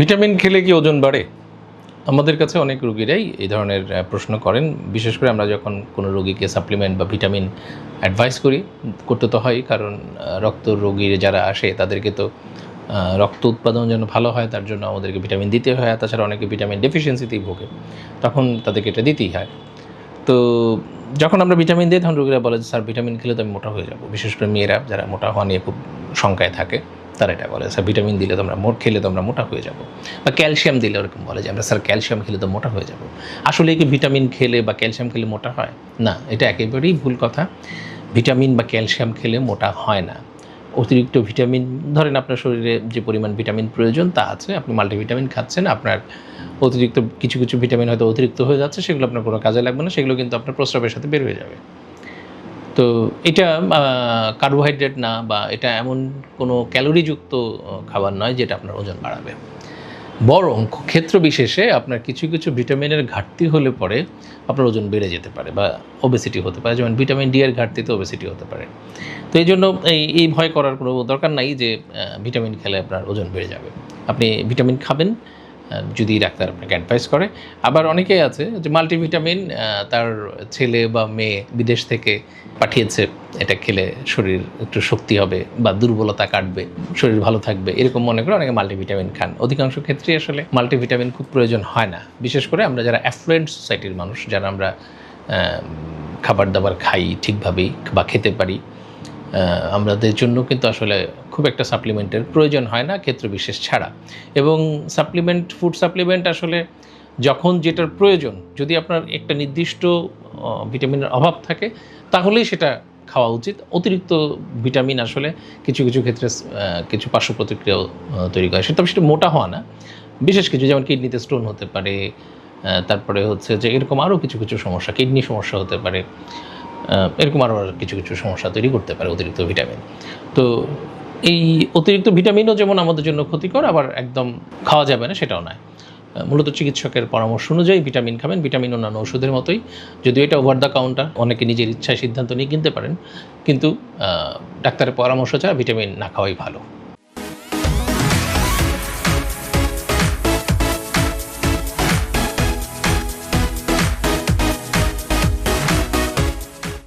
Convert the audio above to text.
Vitamin খেলে কি ওজন বাড়ে? আমাদের কাছে অনেক রুগীরাই এই ধরনের প্রশ্ন করেন। বিশেষ করে আমরা যখন কোনো রোগীকে সাপ্লিমেন্ট বা ভিটামিন অ্যাডভাইস করি, করতে তো হয়, কারণ রক্ত রোগীর যারা আসে, তাদেরকে তো রক্ত উৎপাদন যেন ভালো হয়, তার জন্য আমাদেরকে ভিটামিন দিতে হয় তাছাড়া অনেকে ভিটামিন ডেফিসিয়েন্সিতেই ভোগে। তখন তাদেরকে এটা দিতেই হয়। তো, যখন আমরা ভিটামিন দিই, তখন রোগীরা বলে যে, স্যার ভিটামিন খেলে তো আমি মোটা হয়ে যাব। বিশেষ করে মেয়েরা, যারা মোটা হওয়া নিয়ে খুব শঙ্কায় থাকে। তারা এটা বলে, স্যার, ভিটামিন দিলে তো আমরা মোট খেলে তো আমরা মোটা হয়ে যাব। বা ক্যালসিয়াম দিলে ওরকম বলে যে, আমরা, স্যার, ক্যালসিয়াম খেলে তো মোটা হয়ে যাব। আসলে কি ভিটামিন খেলে বা ক্যালসিয়াম খেলে মোটা হয়? না, এটা একেবারেই ভুল কথা। ভিটামিন বা ক্যালসিয়াম খেলে মোটা হয় না। অতিরিক্ত ভিটামিন, ধরেন আপনার শরীরে যে পরিমাণ ভিটামিন প্রয়োজন তা আছে, আপনি মাল্টিভিটামিন খাচ্ছেন, আপনার অতিরিক্ত কিছু কিছু ভিটামিন হয়তো অতিরিক্ত হয়ে যাচ্ছে, সেগুলো আপনার কোনো কাজে লাগবে না, সেগুলো কিন্তু আপনার প্রস্রাবের সাথে বের হয়ে যাবে। তো এটা কার্বোহাইড্রেট না বা এটা এমন কোনো ক্যালোরিযুক্ত খাবার নয় যেটা আপনার ওজন বাড়াবে। বরং ক্ষেত্র বিশেষে আপনার কিছু কিছু ভিটামিনের ঘাটতি হলে পরে আপনার ওজন বেড়ে যেতে পারে বা ওবেসিটি হতে পারে। যেমন ভিটামিন ডি এর ঘাটতিতে ওবেসিটি হতে পারে। তো এই জন্য এই এই ভয় করার কোনো দরকার নাই যে ভিটামিন খেলে আপনার ওজন বেড়ে যাবে। আপনি ভিটামিন খাবেন যদি ডাক্তার আপনাকে অ্যাডভাইস করে। আবার অনেকেই আছে যে মাল্টিভিটামিন তার ছেলে বা মেয়ে বিদেশ থেকে পাঠিয়েছে, এটা খেলে শরীর একটু শক্তি হবে বা দুর্বলতা কাটবে, শরীর ভালো থাকবে, এরকম মনে করে অনেকে মাল্টিভিটামিন খান। অধিকাংশ ক্ষেত্রে আসলে মাল্টিভিটামিন খুব প্রয়োজন হয় না। বিশেষ করে আমরা যারা অ্যাফ্লুয়েন্ট সোসাইটির মানুষ, যারা আমরা খাবার দাবার খাই ঠিকভাবেই বা খেতে পারি আমাদের জন্য কিন্তু আসলে খুব একটা সাপ্লিমেন্টের প্রয়োজন হয় না ক্ষেত্র বিশেষ ছাড়া। এবং সাপ্লিমেন্ট ফুড সাপ্লিমেন্ট আসলে যখন যেটার প্রয়োজন, যদি আপনার একটা নির্দিষ্ট ভিটামিনের অভাব থাকে, তাহলেই সেটা খাওয়া উচিত। অতিরিক্ত ভিটামিন আসলে কিছু কিছু ক্ষেত্রে কিছু পার্শ্ব প্রতিক্রিয়াও তৈরি করে। সেটা সেটা মোটা হওয়া না। বিশেষ কিছু, যেমন কিডনিতে স্টোন হতে পারে তারপরে হচ্ছে যে এরকম আরও কিছু কিছু সমস্যা কিডনি সমস্যা হতে পারে এরকম আরও কিছু কিছু সমস্যা তৈরি করতে পারে অতিরিক্ত ভিটামিন তো এই অতিরিক্ত ভিটামিনও যেমন আমাদের জন্য ক্ষতিকর, আবার একদম খাওয়া যাবে না, সেটাও নয়। মূলত চিকিৎসকের পরামর্শ অনুযায়ী ভিটামিন খাবেন, ভিটামিন অন্যান্য ওষুধের মতোই। যদিও এটা ওভার দ্য কাউন্টার অনেকে নিজের ইচ্ছায় সিদ্ধান্ত নিয়ে কিনতে পারেন। কিন্তু ডাক্তারের পরামর্শ ছাড়া ভিটামিন না খাওয়াই ভালো।